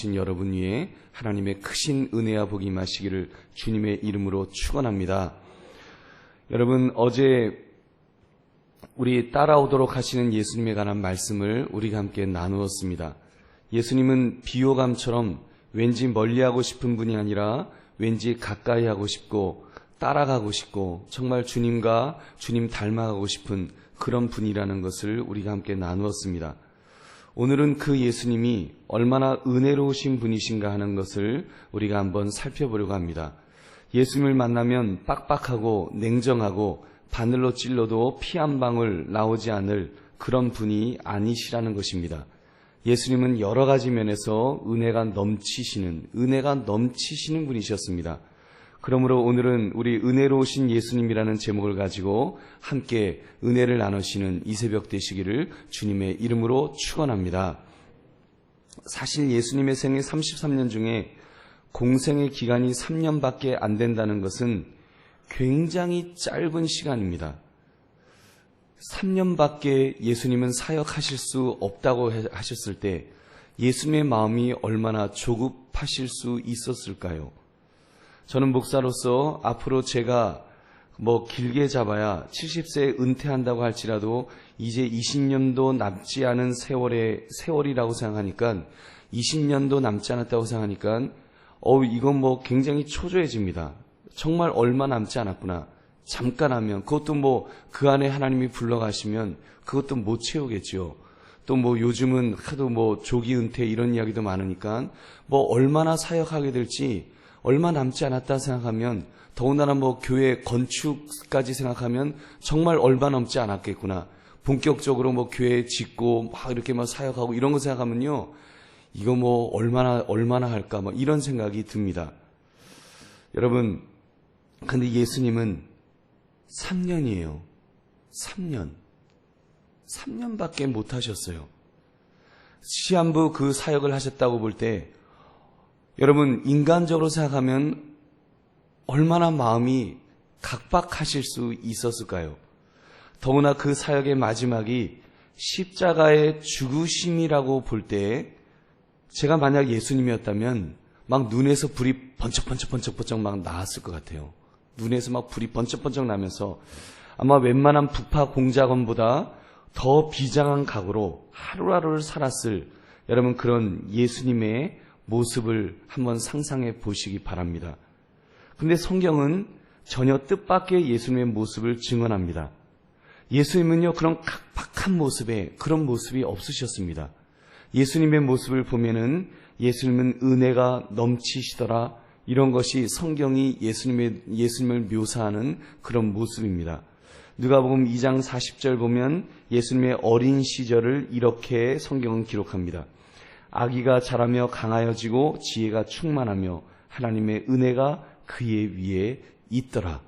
계신 여러분 위에 하나님의 크신 은혜와 복이 임하시기를 주님의 이름으로 축원합니다. 여러분 어제 우리 따라오도록 하시는 예수님에 관한 말씀을 우리가 함께 나누었습니다. 예수님은 비호감처럼 왠지 멀리하고 싶은 분이 아니라 왠지 가까이 하고 싶고 따라가고 싶고 정말 주님과 주님 닮아가고 싶은 그런 분이라는 것을 우리가 함께 나누었습니다. 오늘은 그 예수님이 얼마나 은혜로우신 분이신가 하는 것을 우리가 한번 살펴보려고 합니다. 예수님을 만나면 빡빡하고 냉정하고 바늘로 찔러도 피 한 방울 나오지 않을 그런 분이 아니시라는 것입니다. 예수님은 여러 가지 면에서 은혜가 넘치시는, 은혜가 넘치시는 분이셨습니다. 그러므로 오늘은 우리 은혜로우신 예수님이라는 제목을 가지고 함께 은혜를 나누시는 이 새벽 되시기를 주님의 이름으로 축원합니다. 사실 예수님의 생애 33년 중에 공생의 기간이 3년밖에 안 된다는 것은 굉장히 짧은 시간입니다. 3년밖에 예수님은 사역하실 수 없다고 하셨을 때 예수님의 마음이 얼마나 조급하실 수 있었을까요? 저는 목사로서 앞으로 제가 뭐 길게 잡아야 70세에 은퇴한다고 할지라도 이제 20년도 남지 않은 세월의 세월이라고 생각하니까 20년도 남지 않았다고 생각하니까 어 이건 뭐 굉장히 초조해집니다. 정말 얼마 남지 않았구나. 잠깐 하면 그것도 뭐 그 안에 하나님이 불러가시면 그것도 못 채우겠죠. 또뭐 요즘은 하도 뭐 조기 은퇴 이런 이야기도 많으니까 뭐 얼마나 사역하게 될지 얼마 남지 않았다 생각하면 더군다나 뭐 교회 건축까지 생각하면 정말 얼마 넘지 않았겠구나. 본격적으로 뭐 교회 짓고 막 이렇게 막 사역하고 이런 거 생각하면요. 이거 뭐 얼마나 얼마나 할까 뭐 이런 생각이 듭니다. 여러분 근데 예수님은 3년이에요. 3년. 3년밖에 못 하셨어요. 시한부 그 사역을 하셨다고 볼 때 여러분 인간적으로 생각하면 얼마나 마음이 각박하실 수 있었을까요? 더구나 그 사역의 마지막이 십자가의 죽으심이라고 볼때 제가 만약 예수님이었다면 막 눈에서 불이 번쩍번쩍번쩍번쩍 막 나왔을 것 같아요. 눈에서 막 불이 번쩍번쩍 나면서 아마 웬만한 북파 공작원보다 더 비장한 각오로 하루하루를 살았을 여러분 그런 예수님의 모습을 한번 상상해 보시기 바랍니다. 근데 성경은 전혀 뜻밖의 예수님의 모습을 증언합니다. 예수님은요, 그런 각박한 모습에 그런 모습이 없으셨습니다. 예수님의 모습을 보면은 예수님은 은혜가 넘치시더라. 이런 것이 성경이 예수님의, 예수님을 묘사하는 그런 모습입니다. 누가복음 2장 40절 보면 예수님의 어린 시절을 이렇게 성경은 기록합니다. 아기가 자라며 강하여지고 지혜가 충만하며 하나님의 은혜가 그의 위에 있더라.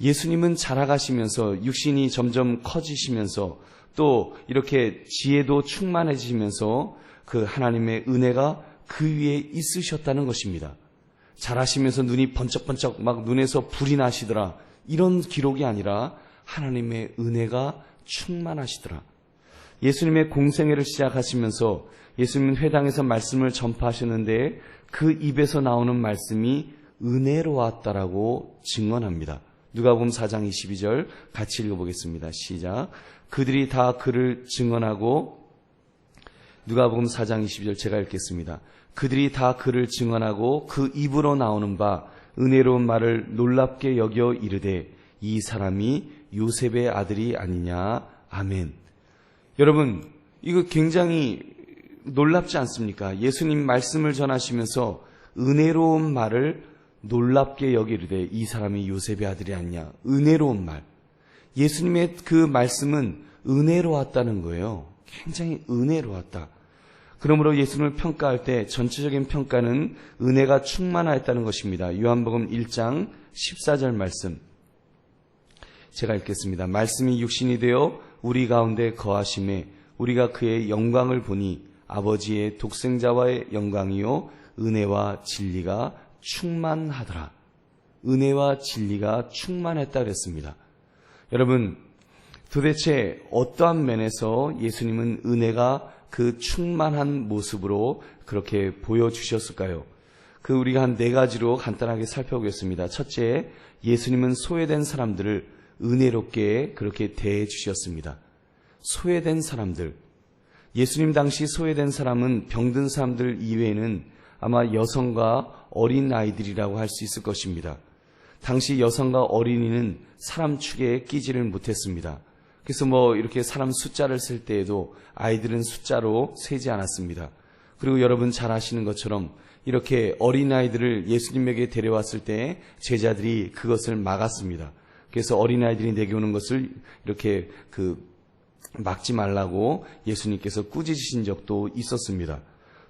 예수님은 자라가시면서 육신이 점점 커지시면서 또 이렇게 지혜도 충만해지면서 그 하나님의 은혜가 그 위에 있으셨다는 것입니다. 자라시면서 눈이 번쩍번쩍 막 눈에서 불이 나시더라. 이런 기록이 아니라 하나님의 은혜가 충만하시더라. 예수님의 공생애를 시작하시면서 예수님은 회당에서 말씀을 전파하셨는데 그 입에서 나오는 말씀이 은혜로웠다라고 증언합니다. 누가복음 4장 22절 같이 읽어보겠습니다. 시작. 그들이 다 그를 증언하고 누가복음 4장 22절 제가 읽겠습니다. 그들이 다 그를 증언하고 그 입으로 나오는 바 은혜로운 말을 놀랍게 여겨 이르되 이 사람이 요셉의 아들이 아니냐. 아멘. 여러분, 이거 굉장히 놀랍지 않습니까? 예수님 말씀을 전하시면서 은혜로운 말을 놀랍게 여기르되 이 사람이 요셉의 아들이 아니냐. 은혜로운 말. 예수님의 그 말씀은 은혜로웠다는 거예요. 굉장히 은혜로웠다. 그러므로 예수님을 평가할 때 전체적인 평가는 은혜가 충만하였다는 것입니다. 요한복음 1장 14절 말씀. 제가 읽겠습니다. 말씀이 육신이 되어 우리 가운데 거하심에 우리가 그의 영광을 보니 아버지의 독생자와의 영광이요 은혜와 진리가 충만하더라. 은혜와 진리가 충만했다 그랬습니다. 여러분 도대체 어떠한 면에서 예수님은 은혜가 그 충만한 모습으로 그렇게 보여주셨을까요? 그 우리가 한 네 가지로 간단하게 살펴보겠습니다. 첫째, 예수님은 소외된 사람들을 은혜롭게 그렇게 대해 주셨습니다. 소외된 사람들. 예수님 당시 소외된 사람은 병든 사람들 이외에는 아마 여성과 어린 아이들이라고 할 수 있을 것입니다. 당시 여성과 어린이는 사람 축에 끼지를 못했습니다. 그래서 뭐 이렇게 사람 숫자를 셀 때에도 아이들은 숫자로 세지 않았습니다. 그리고 여러분 잘 아시는 것처럼 이렇게 어린아이들을 예수님에게 데려왔을 때 제자들이 그것을 막았습니다. 그래서 어린아이들이 내게 오는 것을 이렇게 그 막지 말라고 예수님께서 꾸짖으신 적도 있었습니다.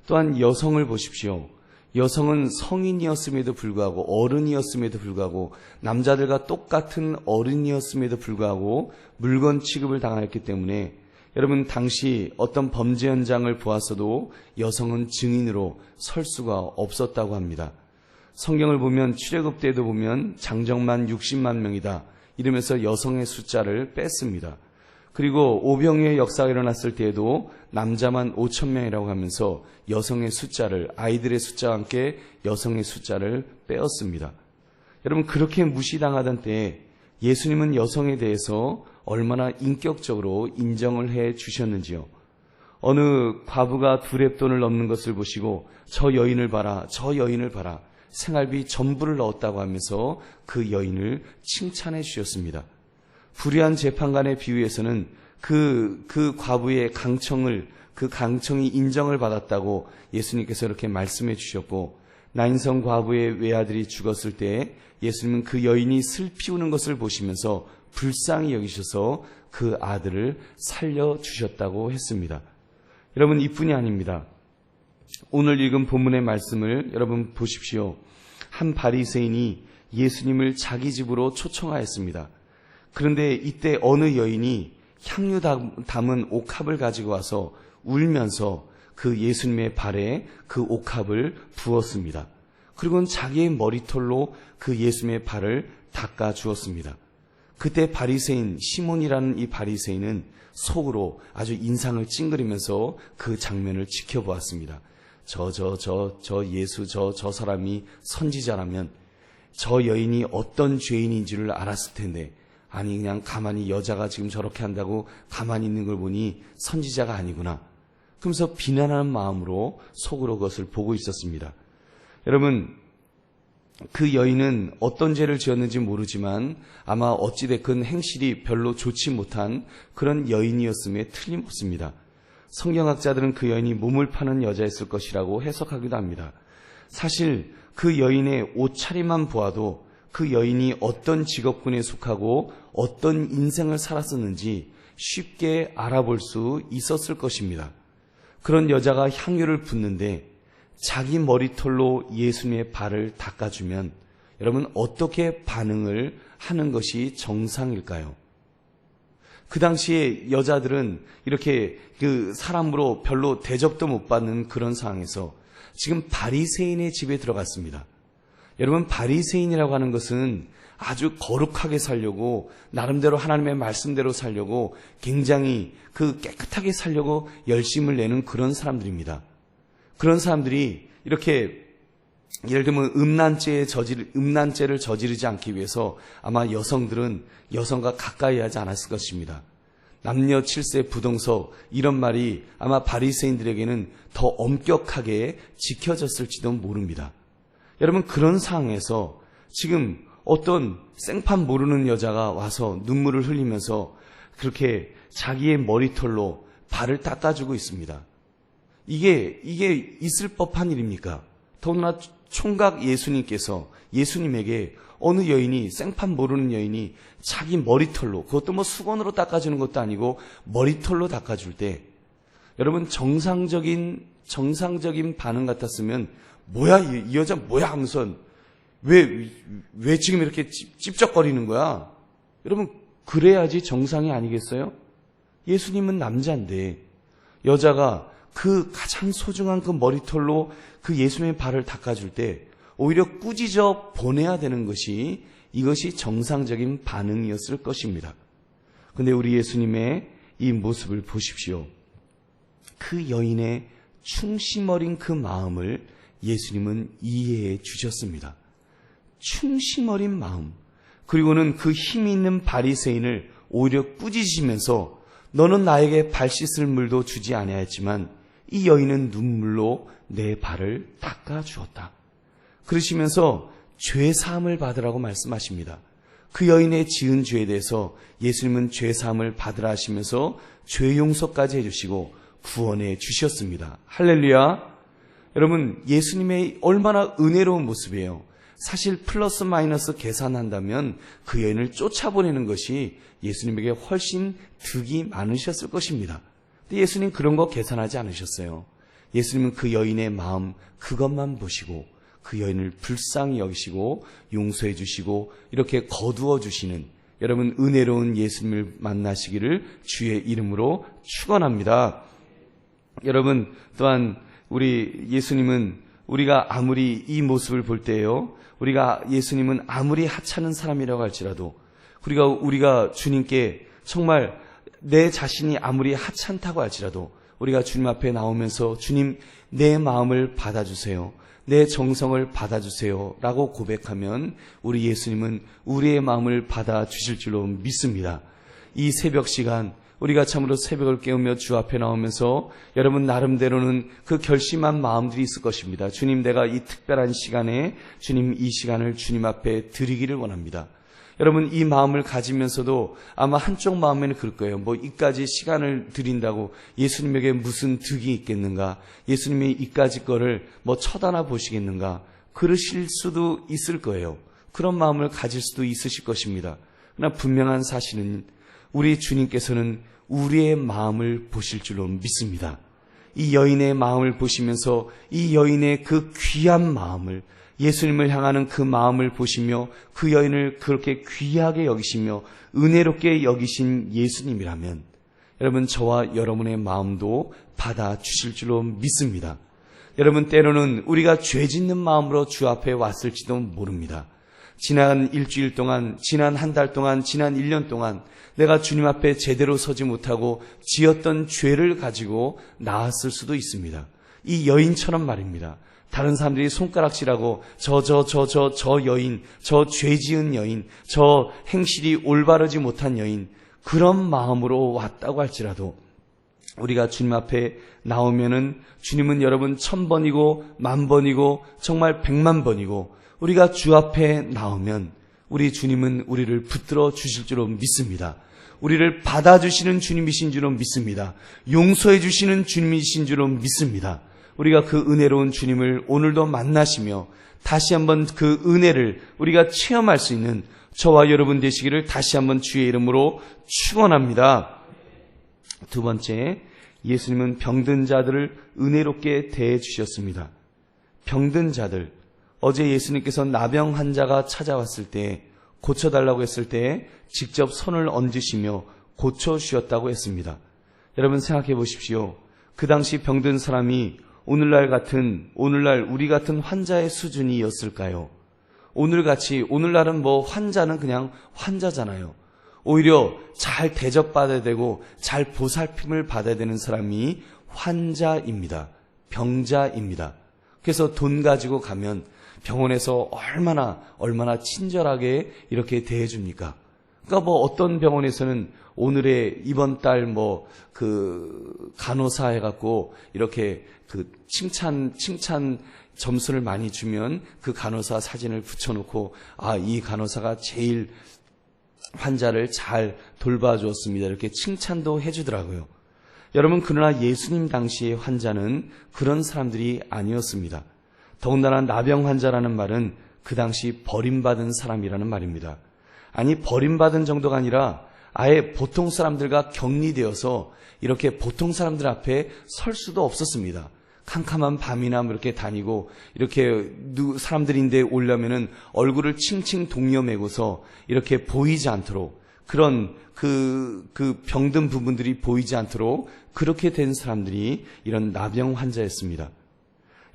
또한 여성을 보십시오. 여성은 성인이었음에도 불구하고 어른이었음에도 불구하고 남자들과 똑같은 어른이었음에도 불구하고 물건 취급을 당하였기 때문에 여러분 당시 어떤 범죄 현장을 보았어도 여성은 증인으로 설 수가 없었다고 합니다. 성경을 보면 출애굽 때도 보면 장정만 60만 명이다 이러면서 여성의 숫자를 뺐습니다. 그리고 오병이의 역사가 일어났을 때에도 남자만 5천 명이라고 하면서 여성의 숫자를 아이들의 숫자와 함께 여성의 숫자를 빼었습니다. 여러분 그렇게 무시당하던 때에 예수님은 여성에 대해서 얼마나 인격적으로 인정을 해 주셨는지요. 어느 과부가 두 랩돈을 넘는 것을 보시고 저 여인을 봐라, 저 여인을 봐라. 생활비 전부를 넣었다고 하면서 그 여인을 칭찬해 주셨습니다. 불의한 재판관의 비유에서는 그, 그 과부의 강청을, 그 강청이 인정을 받았다고 예수님께서 이렇게 말씀해 주셨고, 나인성 과부의 외아들이 죽었을 때 예수님은 그 여인이 슬피 우는 것을 보시면서 불쌍히 여기셔서 그 아들을 살려주셨다고 했습니다. 여러분, 이뿐이 아닙니다. 오늘 읽은 본문의 말씀을 여러분 보십시오. 한 바리새인이 예수님을 자기 집으로 초청하였습니다. 그런데 이때 어느 여인이 향유 담은 옥합을 가지고 와서 울면서 그 예수님의 발에 그 옥합을 부었습니다. 그리고는 자기의 머리털로 그 예수님의 발을 닦아 주었습니다. 그때 바리새인 시몬이라는 이 바리새인은 속으로 아주 인상을 찡그리면서 그 장면을 지켜보았습니다. 저 저 저 저 예수 저 저 사람이 선지자라면 저 여인이 어떤 죄인인지를 알았을 텐데 아니 그냥 가만히 여자가 지금 저렇게 한다고 가만히 있는 걸 보니 선지자가 아니구나. 그러면서 비난하는 마음으로 속으로 그것을 보고 있었습니다. 여러분 그 여인은 어떤 죄를 지었는지 모르지만 아마 어찌됐건 행실이 별로 좋지 못한 그런 여인이었음에 틀림없습니다. 성경학자들은 그 여인이 몸을 파는 여자였을 것이라고 해석하기도 합니다. 사실 그 여인의 옷차림만 보아도 그 여인이 어떤 직업군에 속하고 어떤 인생을 살았었는지 쉽게 알아볼 수 있었을 것입니다. 그런 여자가 향유를 붓는데 자기 머리털로 예수님의 발을 닦아주면 여러분 어떻게 반응을 하는 것이 정상일까요? 그 당시에 여자들은 이렇게 그 사람으로 별로 대접도 못 받는 그런 상황에서 지금 바리새인의 집에 들어갔습니다. 여러분 바리새인이라고 하는 것은 아주 거룩하게 살려고 나름대로 하나님의 말씀대로 살려고 굉장히 그 깨끗하게 살려고 열심을 내는 그런 사람들입니다. 그런 사람들이 이렇게 예를 들면 음란죄에 저질 음란죄를 저지르지 않기 위해서 아마 여성들은 여성과 가까이 하지 않았을 것입니다. 남녀 칠세 부동석 이런 말이 아마 바리새인들에게는 더 엄격하게 지켜졌을지도 모릅니다. 여러분 그런 상황에서 지금 어떤 생판 모르는 여자가 와서 눈물을 흘리면서 그렇게 자기의 머리털로 발을 닦아주고 있습니다. 이게 이게 있을 법한 일입니까? 더구나 총각 예수님께서 예수님에게 어느 여인이 생판 모르는 여인이 자기 머리털로 그것도 뭐 수건으로 닦아주는 것도 아니고 머리털로 닦아줄 때 여러분 정상적인 정상적인 반응 같았으면 뭐야 이, 이 여자 뭐야 하면서 왜 왜 지금 이렇게 찝쩍거리는 거야? 여러분 그래야지 정상이 아니겠어요? 예수님은 남자인데 여자가 그 가장 소중한 그 머리털로 그 예수님의 발을 닦아줄 때 오히려 꾸짖어 보내야 되는 것이 이것이 정상적인 반응이었을 것입니다. 근데 우리 예수님의 이 모습을 보십시오. 그 여인의 충심 어린 그 마음을 예수님은 이해해 주셨습니다. 충심 어린 마음. 그리고는 그힘 있는 바리새인을 오히려 꾸짖으면서 너는 나에게 발 씻을 물도 주지 아니하였지만 이 여인은 눈물로 내 발을 닦아 주었다. 그러시면서 죄 사함을 받으라고 말씀하십니다. 그 여인의 지은 죄에 대해서 예수님은 죄 사함을 받으라 하시면서 죄 용서까지 해주시고 구원해 주셨습니다. 할렐루야. 여러분 예수님의 얼마나 은혜로운 모습이에요. 사실 플러스 마이너스 계산한다면 그 여인을 쫓아보내는 것이 예수님에게 훨씬 득이 많으셨을 것입니다. 근데 예수님 그런 거 계산하지 않으셨어요. 예수님은 그 여인의 마음 그것만 보시고 그 여인을 불쌍히 여기시고 용서해 주시고 이렇게 거두어 주시는 여러분 은혜로운 예수님을 만나시기를 주의 이름으로 축원합니다. 여러분 또한 우리 예수님은 우리가 아무리 이 모습을 볼 때요. 우리가 예수님은 아무리 하찮은 사람이라고 할지라도 우리가 우리가 주님께 정말 내 자신이 아무리 하찮다고 할지라도 우리가 주님 앞에 나오면서 주님 내 마음을 받아주세요. 내 정성을 받아주세요. 라고 고백하면 우리 예수님은 우리의 마음을 받아주실 줄로 믿습니다. 이 새벽 시간 우리가 참으로 새벽을 깨우며 주 앞에 나오면서 여러분 나름대로는 그 결심한 마음들이 있을 것입니다. 주님 내가 이 특별한 시간에 주님 이 시간을 주님 앞에 드리기를 원합니다. 여러분 이 마음을 가지면서도 아마 한쪽 마음에는 그럴 거예요. 뭐 이까지 시간을 드린다고 예수님에게 무슨 득이 있겠는가? 예수님이 이까지 거를 뭐 쳐다나 보시겠는가? 그러실 수도 있을 거예요. 그런 마음을 가질 수도 있으실 것입니다. 그러나 분명한 사실은 우리 주님께서는 우리의 마음을 보실 줄로 믿습니다. 이 여인의 마음을 보시면서 이 여인의 그 귀한 마음을 예수님을 향하는 그 마음을 보시며 그 여인을 그렇게 귀하게 여기시며 은혜롭게 여기신 예수님이라면 여러분 저와 여러분의 마음도 받아 주실 줄로 믿습니다. 여러분 때로는 우리가 죄 짓는 마음으로 주 앞에 왔을지도 모릅니다. 지난 일주일 동안, 지난 한 달 동안, 지난 1년 동안 내가 주님 앞에 제대로 서지 못하고 지었던 죄를 가지고 나왔을 수도 있습니다. 이 여인처럼 말입니다. 다른 사람들이 손가락질하고 저 저 저 저 저 여인, 저 죄 지은 여인, 저 행실이 올바르지 못한 여인 그런 마음으로 왔다고 할지라도 우리가 주님 앞에 나오면은 주님은 여러분 천 번이고 만 번이고 정말 백만 번이고 우리가 주 앞에 나오면 우리 주님은 우리를 붙들어 주실 줄로 믿습니다. 우리를 받아주시는 주님이신 줄로 믿습니다. 용서해 주시는 주님이신 줄로 믿습니다. 우리가 그 은혜로운 주님을 오늘도 만나시며 다시 한번 그 은혜를 우리가 체험할 수 있는 저와 여러분 되시기를 다시 한번 주의 이름으로 축원합니다. 두 번째, 예수님은 병든 자들을 은혜롭게 대해 주셨습니다. 병든 자들, 어제 예수님께서 나병 환자가 찾아왔을 때 고쳐달라고 했을 때 직접 손을 얹으시며 고쳐 주셨다고 했습니다. 여러분 생각해 보십시오. 그 당시 병든 사람이 오늘날 같은, 오늘날 우리 같은 환자의 수준이었을까요? 오늘같이, 오늘날은 뭐 환자는 그냥 환자잖아요. 오히려 잘 대접받아야 되고 잘 보살핌을 받아야 되는 사람이 환자입니다. 병자입니다. 그래서 돈 가지고 가면 병원에서 얼마나 얼마나 친절하게 이렇게 대해줍니까? 그러니까 뭐 어떤 병원에서는 오늘의 이번 달 뭐 그 간호사 해갖고 이렇게 그 칭찬 칭찬 점수를 많이 주면 그 간호사 사진을 붙여놓고 아 이 간호사가 제일 환자를 잘 돌봐주었습니다 이렇게 칭찬도 해주더라고요. 여러분 그러나 예수님 당시의 환자는 그런 사람들이 아니었습니다. 더군다나 나병 환자라는 말은 그 당시 버림받은 사람이라는 말입니다. 아니, 버림받은 정도가 아니라 아예 보통 사람들과 격리되어서 이렇게 보통 사람들 앞에 설 수도 없었습니다. 캄캄한 밤이나 뭐 이렇게 다니고 이렇게 사람들인데 오려면은 얼굴을 칭칭 동여매고서 이렇게 보이지 않도록 그런 그, 그 병든 부분들이 보이지 않도록 그렇게 된 사람들이 이런 나병 환자였습니다.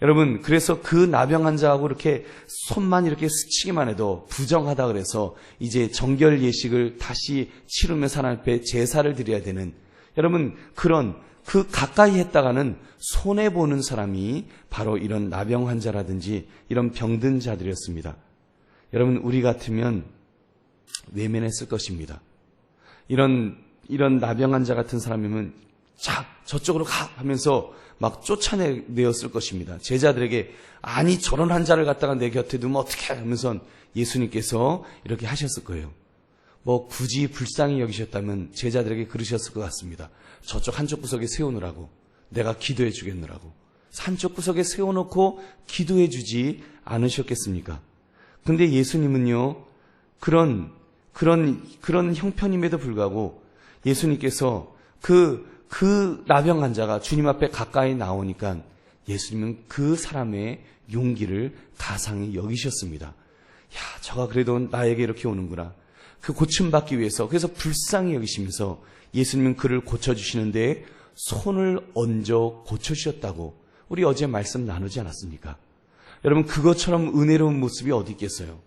여러분, 그래서 그 나병 환자하고 이렇게 손만 이렇게 스치기만 해도 부정하다 그래서 이제 정결 예식을 다시 치르면서 하나님 앞에 제사를 드려야 되는 여러분, 그런 그 가까이 했다가는 손해 보는 사람이 바로 이런 나병 환자라든지 이런 병든 자들이었습니다. 여러분 우리 같으면 외면했을 것입니다. 이런 이런 나병 환자 같은 사람이면 자 저쪽으로 가 하면서 막 쫓아내었을 것입니다. 제자들에게 아니 저런 환자를 갖다가 내 곁에 두면 어떻게 하면서 예수님께서 이렇게 하셨을 거예요. 뭐 굳이 불쌍히 여기셨다면 제자들에게 그러셨을 것 같습니다. 저쪽 한쪽 구석에 세우느라고 내가 기도해 주겠느라고 한쪽 구석에 세워놓고 기도해 주지 않으셨겠습니까? 근데 예수님은요 그런 그런 그런 형편임에도 불구하고 예수님께서 그 그 나병 환자가 주님 앞에 가까이 나오니까 예수님은 그 사람의 용기를 가상히 여기셨습니다. 야, 저가 그래도 나에게 이렇게 오는구나. 그 고침받기 위해서 그래서 불쌍히 여기시면서 예수님은 그를 고쳐주시는데 손을 얹어 고쳐주셨다고 우리 어제 말씀 나누지 않았습니까? 여러분 그것처럼 은혜로운 모습이 어디 있겠어요?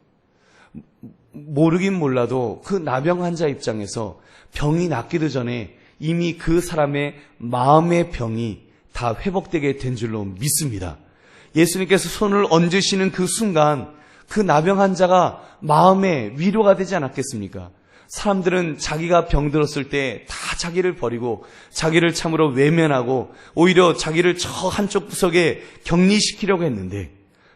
모르긴 몰라도 그 나병 환자 입장에서 병이 낫기도 전에 이미 그 사람의 마음의 병이 다 회복되게 된 줄로 믿습니다. 예수님께서 손을 얹으시는 그 순간 그 나병 환자가 마음에 위로가 되지 않았겠습니까? 사람들은 자기가 병들었을 때 다 자기를 버리고 자기를 참으로 외면하고 오히려 자기를 저 한쪽 구석에 격리시키려고 했는데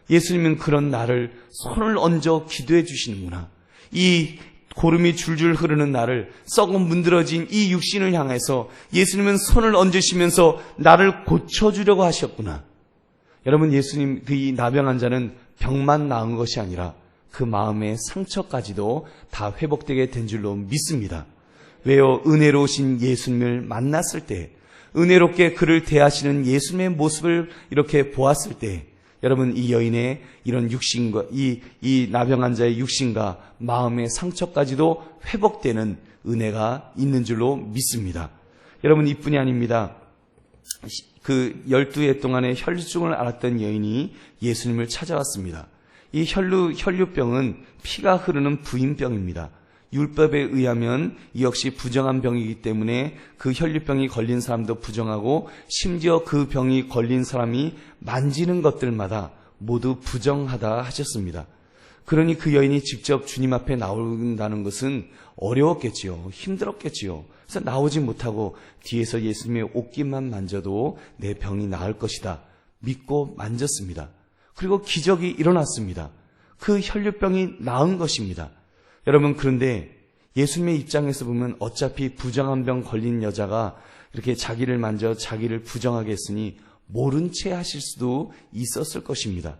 예수님은 그런 나를 손을 얹어 기도해 주시는구나. 이 고름이 줄줄 흐르는 나를 썩은 문드러진 이 육신을 향해서 예수님은 손을 얹으시면서 나를 고쳐주려고 하셨구나. 여러분 예수님 그 이 나병 환자는 병만 나은 것이 아니라 그 마음의 상처까지도 다 회복되게 된 줄로 믿습니다. 왜요? 은혜로우신 예수님을 만났을 때, 은혜롭게 그를 대하시는 예수님의 모습을 이렇게 보았을 때, 여러분 이 여인의 이런 육신과 이, 이 나병 환자의 육신과 마음의 상처까지도 회복되는 은혜가 있는 줄로 믿습니다. 여러분 이뿐이 아닙니다. 그 열두 해 동안의 혈류증을 앓았던 여인이 예수님을 찾아왔습니다. 이 혈류, 혈류병은 피가 흐르는 부인병입니다. 율법에 의하면 이 역시 부정한 병이기 때문에 그 혈류병이 걸린 사람도 부정하고 심지어 그 병이 걸린 사람이 만지는 것들마다 모두 부정하다 하셨습니다. 그러니 그 여인이 직접 주님 앞에 나온다는 것은 어려웠겠지요. 힘들었겠지요. 그래서 나오지 못하고 뒤에서 예수님의 옷깃만 만져도 내 병이 나을 것이다. 믿고 만졌습니다. 그리고 기적이 일어났습니다. 그 혈류병이 나은 것입니다. 여러분 그런데 예수님의 입장에서 보면 어차피 부정한 병 걸린 여자가 이렇게 자기를 만져 자기를 부정하게 했으니 모른 채 하실 수도 있었을 것입니다.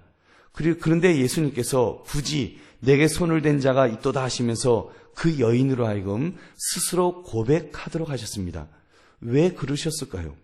그리고 그런데 예수님께서 굳이 내게 손을 댄 자가 있도다 하시면서 그 여인으로 하여금 스스로 고백하도록 하셨습니다. 왜 그러셨을까요?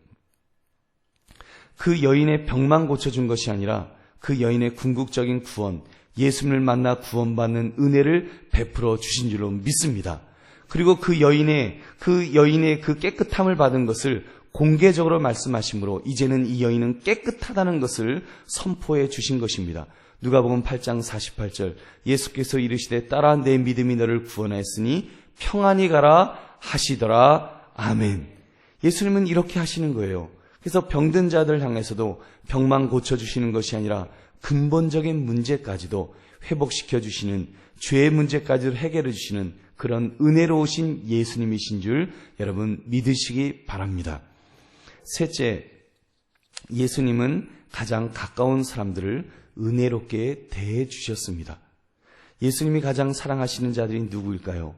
그 여인의 병만 고쳐준 것이 아니라 그 여인의 궁극적인 구원, 예수님을 만나 구원받는 은혜를 베풀어 주신 줄로 믿습니다. 그리고 그 여인의 그 여인의 그 깨끗함을 받은 것을 공개적으로 말씀하시므로 이제는 이 여인은 깨끗하다는 것을 선포해 주신 것입니다. 누가복음 8장 48절 예수께서 이르시되 따라 내 믿음이 너를 구원하였으니 평안히 가라 하시더라. 아멘. 예수님은 이렇게 하시는 거예요. 그래서 병든 자들 향해서도 병만 고쳐 주시는 것이 아니라 근본적인 문제까지도 회복시켜 주시는 죄의 문제까지도 해결해 주시는 그런 은혜로우신 예수님이신 줄 여러분 믿으시기 바랍니다. 셋째, 예수님은 가장 가까운 사람들을 은혜롭게 대해 주셨습니다. 예수님이 가장 사랑하시는 자들이 누구일까요?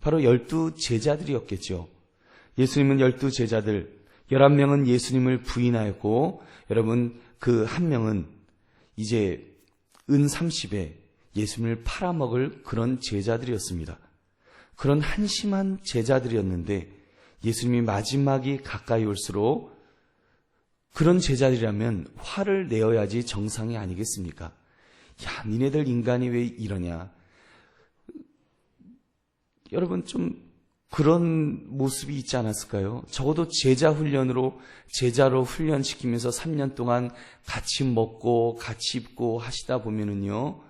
바로 열두 제자들이었겠죠. 예수님은 열두 제자들, 열한 명은 예수님을 부인하였고, 여러분, 그 한 명은 이제 은 30에 예수님을 팔아먹을 그런 제자들이었습니다. 그런 한심한 제자들이었는데 예수님이 마지막이 가까이 올수록 그런 제자들이라면 화를 내어야지 정상이 아니겠습니까? 야, 니네들 인간이 왜 이러냐? 여러분 좀 그런 모습이 있지 않았을까요? 적어도 제자 훈련으로 제자로 훈련시키면서 3년 동안 같이 먹고 같이 입고 하시다 보면은요.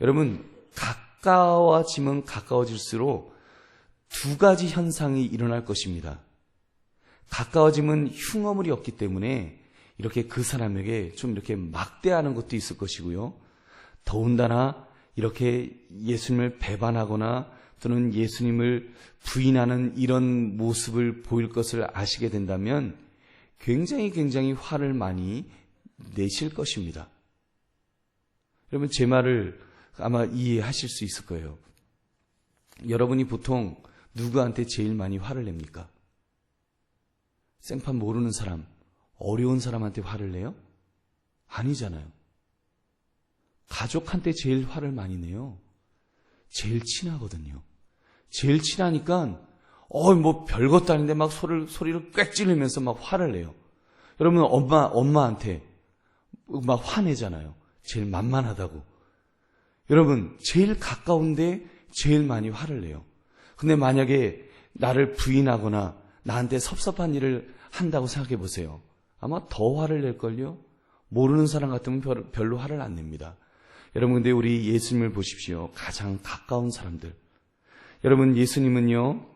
여러분 가까워지면 가까워질수록 두 가지 현상이 일어날 것입니다. 가까워지면 흉어물이 없기 때문에 이렇게 그 사람에게 좀 이렇게 막대하는 것도 있을 것이고요. 더군다나 이렇게 예수님을 배반하거나 또는 예수님을 부인하는 이런 모습을 보일 것을 아시게 된다면 굉장히 굉장히 화를 많이 내실 것입니다. 여러분 제 말을 아마 이해하실 수 있을 거예요. 여러분이 보통 누구한테 제일 많이 화를 냅니까? 생판 모르는 사람, 어려운 사람한테 화를 내요? 아니잖아요. 가족한테 제일 화를 많이 내요. 제일 친하거든요. 제일 친하니까, 어, 뭐 별것도 아닌데 막 소리를, 소리를 꽥 지르면서 막 화를 내요. 여러분, 엄마, 엄마한테 막 화내잖아요. 제일 만만하다고. 여러분, 제일 가까운데 제일 많이 화를 내요. 근데 만약에 나를 부인하거나 나한테 섭섭한 일을 한다고 생각해 보세요. 아마 더 화를 낼걸요? 모르는 사람 같으면 별로 화를 안 냅니다. 여러분, 근데 우리 예수님을 보십시오. 가장 가까운 사람들. 여러분, 예수님은요,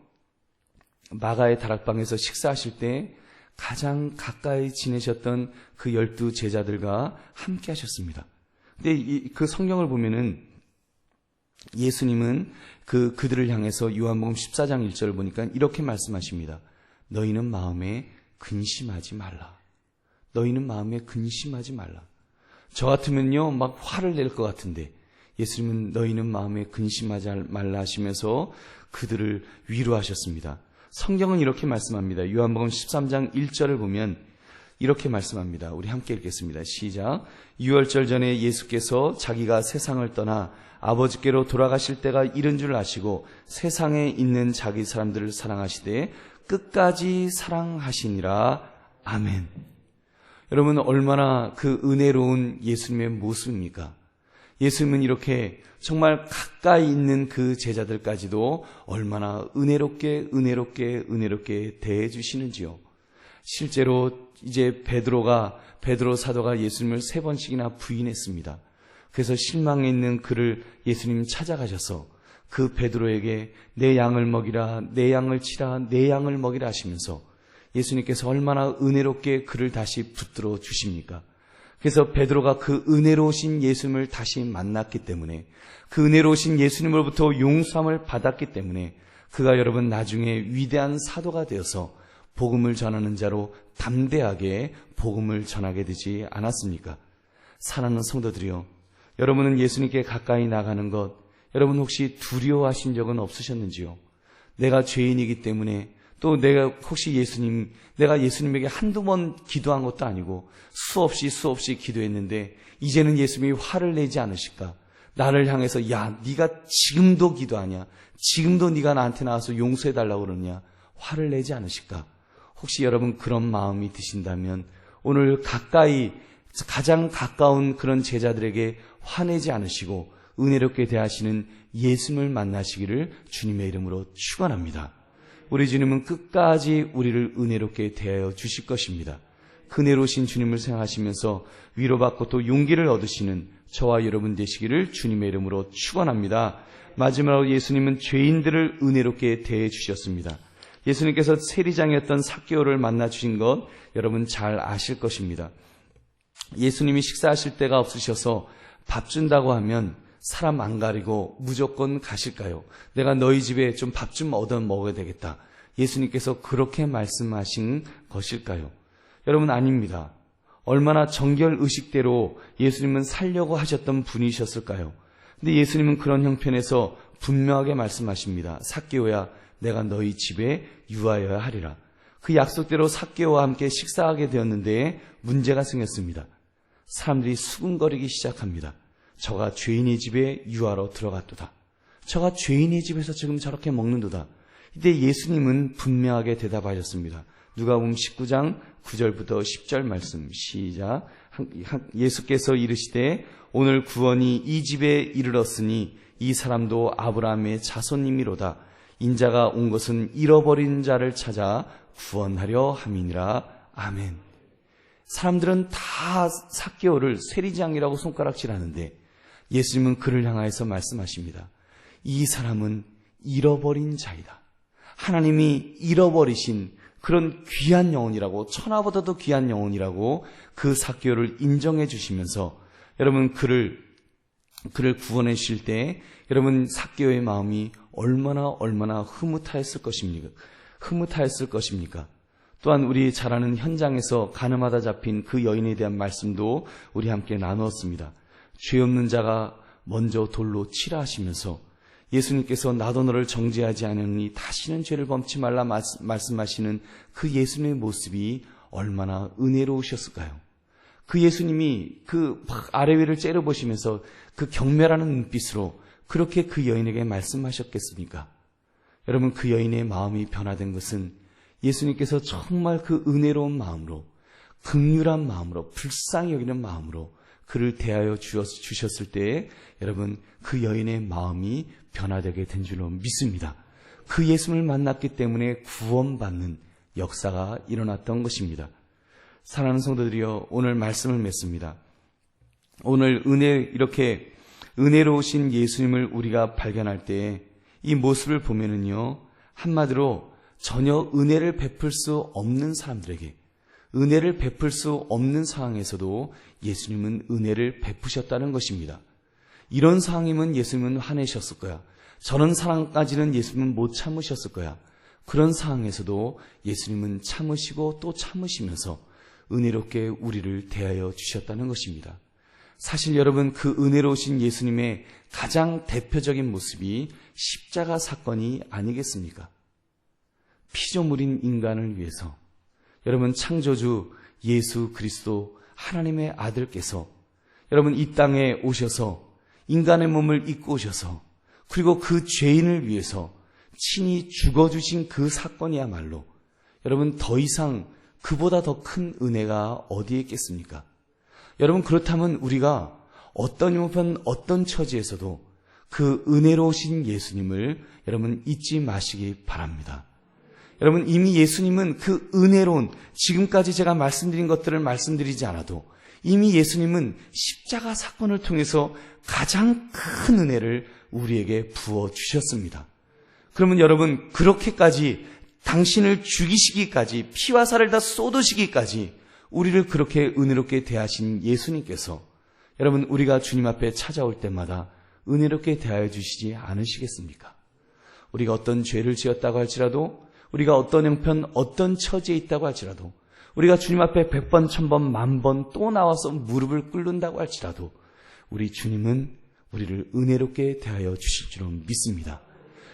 마가의 다락방에서 식사하실 때 가장 가까이 지내셨던 그 열두 제자들과 함께 하셨습니다. 근데 그 성경을 보면은 예수님은 그 그들을 향해서 요한복음 14장 1절을 보니까 이렇게 말씀하십니다. 너희는 마음에 근심하지 말라. 너희는 마음에 근심하지 말라. 저 같으면요, 막 화를 낼 것 같은데, 예수님은 너희는 마음에 근심하지 말라 하시면서 그들을 위로하셨습니다. 성경은 이렇게 말씀합니다. 요한복음 13장 1절을 보면 이렇게 말씀합니다. 우리 함께 읽겠습니다. 시작. 유월절 전에 예수께서 자기가 세상을 떠나 아버지께로 돌아가실 때가 이른 줄 아시고 세상에 있는 자기 사람들을 사랑하시되 끝까지 사랑하시니라. 아멘. 여러분 얼마나 그 은혜로운 예수님의 모습입니까? 예수님은 이렇게 정말 가까이 있는 그 제자들까지도 얼마나 은혜롭게 은혜롭게 은혜롭게 대해 주시는지요. 실제로 이제 베드로가 베드로 사도가 예수님을 세 번씩이나 부인했습니다. 그래서 실망해 있는 그를 예수님 찾아가셔서 그 베드로에게 내 양을 먹이라 내 양을 치라 내 양을 먹이라 하시면서 예수님께서 얼마나 은혜롭게 그를 다시 붙들어 주십니까? 그래서 베드로가 그 은혜로우신 예수님을 다시 만났기 때문에 그 은혜로우신 예수님으로부터 용서함을 받았기 때문에 그가 여러분 나중에 위대한 사도가 되어서 복음을 전하는 자로 담대하게 복음을 전하게 되지 않았습니까? 사랑하는 성도들이요. 여러분은 예수님께 가까이 나가는 것, 여러분 혹시 두려워하신 적은 없으셨는지요? 내가 죄인이기 때문에 또 내가 혹시 예수님, 내가 예수님에게 한두 번 기도한 것도 아니고 수없이 수없이 기도했는데 이제는 예수님이 화를 내지 않으실까? 나를 향해서 야, 네가 지금도 기도하냐? 지금도 네가 나한테 나와서 용서해 달라고 그러냐? 화를 내지 않으실까? 혹시 여러분 그런 마음이 드신다면 오늘 가까이 가장 가까운 그런 제자들에게 화내지 않으시고 은혜롭게 대하시는 예수님을 만나시기를 주님의 이름으로 축원합니다. 우리 주님은 끝까지 우리를 은혜롭게 대하여 주실 것입니다. 그네로신 주님을 생각하시면서 위로받고 또 용기를 얻으시는 저와 여러분 되시기를 주님의 이름으로 축원합니다. 마지막으로 예수님은 죄인들을 은혜롭게 대해 주셨습니다. 예수님께서 세리장이었던 사개오를 만나 주신 것 여러분 잘 아실 것입니다. 예수님이 식사하실 때가 없으셔서 밥 준다고 하면 사람 안 가리고 무조건 가실까요? 내가 너희 집에 좀밥좀 얻어 먹어야 되겠다. 예수님께서 그렇게 말씀하신 것일까요? 여러분 아닙니다. 얼마나 정결 의식대로 예수님은 살려고 하셨던 분이셨을까요? 근데 예수님은 그런 형편에서 분명하게 말씀하십니다. 사개오야 내가 너희 집에 유하여야 하리라. 그 약속대로 사개오와 함께 식사하게 되었는데 문제가 생겼습니다. 사람들이 수근거리기 시작합니다. 저가 죄인의 집에 유하러 들어갔도다. 저가 죄인의 집에서 지금 저렇게 먹는도다. 이때 예수님은 분명하게 대답하셨습니다. 누가 보면 19장 9절부터 10절 말씀 시작 예수께서 이르시되 오늘 구원이 이 집에 이르렀으니 이 사람도 아브라함의 자손님이로다. 인자가 온 것은 잃어버린 자를 찾아 구원하려 함이니라. 아멘. 사람들은 다 사개오를 세리장이라고 손가락질하는데 예수님은 그를 향하여서 말씀하십니다. 이 사람은 잃어버린 자이다. 하나님이 잃어버리신 그런 귀한 영혼이라고 천하보다도 귀한 영혼이라고 그 사교를 인정해 주시면서 여러분 그를 그를 구원해 주실 때 여러분 사교의 마음이 얼마나 얼마나 흐뭇하였을 것입니까? 흐뭇하였을 것입니까? 또한 우리 잘 아는 현장에서 가늠하다 잡힌 그 여인에 대한 말씀도 우리 함께 나누었습니다. 죄 없는 자가 먼저 돌로 치라 하시면서 예수님께서 나도 너를 정죄하지 않으니 다시는 죄를 범치 말라 말씀하시는 그 예수님의 모습이 얼마나 은혜로우셨을까요? 그 예수님이 그 아래 위를 째려보시면서 그 경멸하는 눈빛으로 그렇게 그 여인에게 말씀하셨겠습니까? 여러분 그 여인의 마음이 변화된 것은 예수님께서 정말 그 은혜로운 마음으로 극률한 마음으로 불쌍히 여기는 마음으로 그를 대하여 주셨을 때에 여러분 그 여인의 마음이 변화되게 된 줄로 믿습니다. 그 예수님을 만났기 때문에 구원받는 역사가 일어났던 것입니다. 사랑하는 성도들이여 오늘 말씀을 맺습니다. 오늘 은혜 이렇게 은혜로우신 예수님을 우리가 발견할 때이 모습을 보면은요 한마디로 전혀 은혜를 베풀 수 없는 사람들에게 은혜를 베풀 수 없는 상황에서도 예수님은 은혜를 베푸셨다는 것입니다. 이런 상황이면 예수님은 화내셨을 거야. 저런 상황까지는 예수님은 못 참으셨을 거야. 그런 상황에서도 예수님은 참으시고 또 참으시면서 은혜롭게 우리를 대하여 주셨다는 것입니다. 사실 여러분 그 은혜로우신 예수님의 가장 대표적인 모습이 십자가 사건이 아니겠습니까? 피조물인 인간을 위해서 여러분 창조주 예수 그리스도 하나님의 아들께서 여러분 이 땅에 오셔서 인간의 몸을 입고 오셔서 그리고 그 죄인을 위해서 친히 죽어주신 그 사건이야말로 여러분 더 이상 그보다 더 큰 은혜가 어디에 있겠습니까? 여러분 그렇다면 우리가 어떤 형편 어떤 처지에서도 그 은혜로우신 예수님을 여러분 잊지 마시기 바랍니다. 여러분 이미 예수님은 그 은혜로운 지금까지 제가 말씀드린 것들을 말씀드리지 않아도 이미 예수님은 십자가 사건을 통해서 가장 큰 은혜를 우리에게 부어 주셨습니다. 그러면 여러분 그렇게까지 당신을 죽이시기까지 피와 살을 다 쏟으시기까지 우리를 그렇게 은혜롭게 대하신 예수님께서 여러분 우리가 주님 앞에 찾아올 때마다 은혜롭게 대하여 주시지 않으시겠습니까? 우리가 어떤 죄를 지었다고 할지라도 우리가 어떤 형편 어떤 처지에 있다고 할지라도 우리가 주님 앞에 백 번, 천 번, 만번 또 나와서 무릎을 꿇는다고 할지라도 우리 주님은 우리를 은혜롭게 대하여 주실 줄은 믿습니다.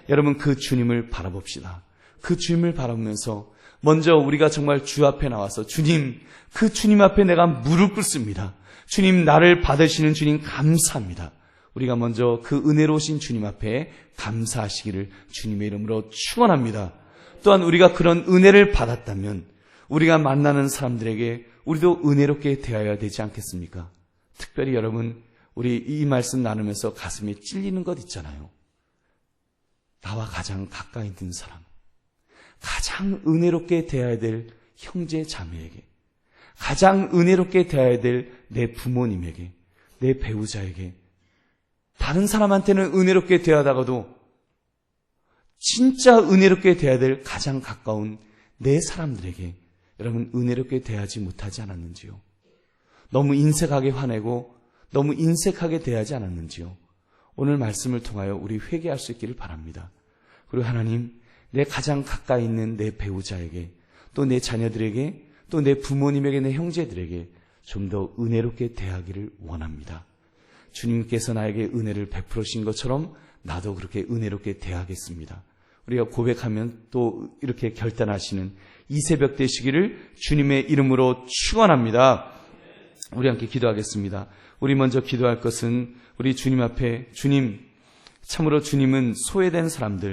여러분 그 주님을 바라봅시다. 그 주님을 바라보면서 먼저 우리가 정말 주 앞에 나와서 주님, 그 주님 앞에 내가 무릎 꿇습니다. 주님 나를 받으시는 주님 감사합니다. 우리가 먼저 그 은혜로우신 주님 앞에 감사하시기를 주님의 이름으로 축원합니다. 또한 우리가 그런 은혜를 받았다면 우리가 만나는 사람들에게 우리도 은혜롭게 대해야 되지 않겠습니까? 특별히 여러분 우리 이 말씀 나누면서 가슴이 찔리는 것 있잖아요. 나와 가장 가까이 있는 사람, 가장 은혜롭게 대해야 될 형제 자매에게, 가장 은혜롭게 대해야 될 내 부모님에게, 내 배우자에게, 다른 사람한테는 은혜롭게 대하다가도 진짜 은혜롭게 대해야 될 가장 가까운 내 사람들에게 여러분 은혜롭게 대하지 못하지 않았는지요? 너무 인색하게 화내고 너무 인색하게 대하지 않았는지요? 오늘 말씀을 통하여 우리 회개할 수 있기를 바랍니다. 그리고 하나님, 내 가장 가까이 있는 내 배우자에게, 또 내 자녀들에게, 또 내 부모님에게, 내 형제들에게 좀 더 은혜롭게 대하기를 원합니다. 주님께서 나에게 은혜를 베풀어 주신 것처럼 나도 그렇게 은혜롭게 대하겠습니다. 우리가 고백하면 또 이렇게 결단하시는 이 새벽 되시기를 주님의 이름으로 축원합니다. 우리 함께 기도하겠습니다. 우리 먼저 기도할 것은 우리 주님 앞에 주님 참으로 주님은 소외된 사람들